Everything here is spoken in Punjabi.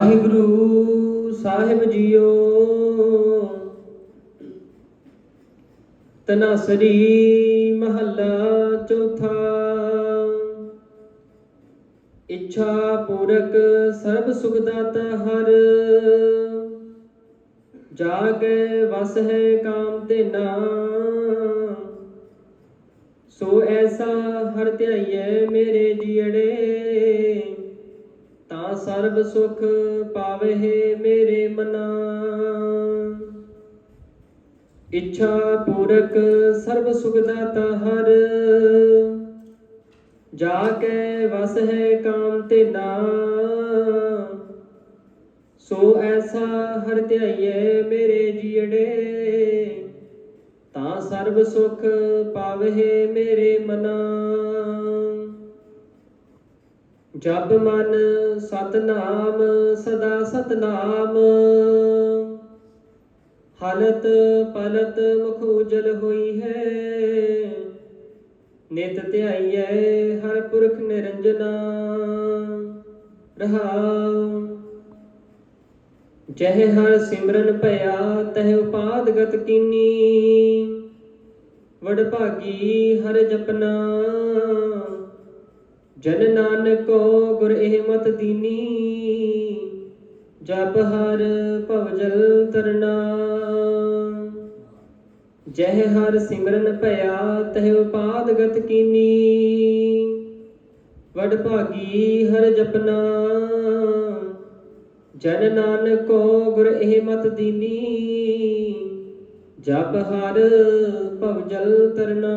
ਵਾਹਿਗੁਰੂ ਸਾਹਿਬ ਜੀਓ। ਤਨਾਸਰੀ ਮਹੱਲਾ ਚੌਥਾ। ਇੱਛਾ ਪੂਰਕ ਸਰਬ ਸੁਖ ਦਾਤਾ ਹਰ। ਜਾ ਕੇ ਵਸ ਹੈ ਕਾਮ ਤੇ ਨਾ। ਸੋ ਐਸਾ ਹਰ ਧਿਆਈਐ ਮੇਰੇ ਸਰਬ ਸੁਖ ਪਾਵਹਿ ਮੇਰੇ ਮਨਾ। ਇੱਛਾ ਪੂਰਕ ਸਰਬ ਸੁਖ ਦਾਤਾ ਹਰ। ਜਾ ਕੇ ਵਸ ਹੈ ਕਾਮ ਤੇ ਨਾ। ਸੋ ਐਸਾ ਹਰ ਧਿਆਈਐ ਮੇਰੇ ਜੀੜੇ। ਤਾਂ ਸਰਬ ਸੁਖ ਪਾਵਹਿ ਮੇਰੇ ਮਨਾ। ਜਪ ਮਨ ਸਤਨਾਮ, ਸਦਾ ਸਤਨਾਮ। ਹਲਤ ਪਲਤ ਮੁਖ ਉਜਲ ਹੋਈ ਹੈ। ਨਿਤ ਧਿਆਈਐ ਹਰ ਪੁਰਖ ਨਿਰੰਜਨਾ। ਰਹਾਉ। ਜਹ ਹਰ ਸਿਮਰਨ ਭਇਆ, ਤਹ ਉਪਾਦਗਤ ਕੀਨੀ। ਵਡ ਭਾਗੀ ਹਰ ਜਪਨਾ। ਜਨ ਨਾਨਕੋ ਗੁਰ ਇਹ ਮਤ ਦੀਨੀ, ਜਪ ਹਰ ਭਵਜਲ ਤਰਨਾ। ਜਹ ਹਰ ਸਿਮਰਨ ਭਇਆ ਉਪਾਦ ਗਤ ਕੀਨੀ। ਵਡ ਭਾਗੀ ਹਰ ਜਪਨਾ। ਜਨ ਨਾਨਕੋ ਗੁਰ ਇਹ ਮਤ ਦੀਨੀ, ਜਪ ਹਰ ਭਵਜਲ ਤਰਨਾ।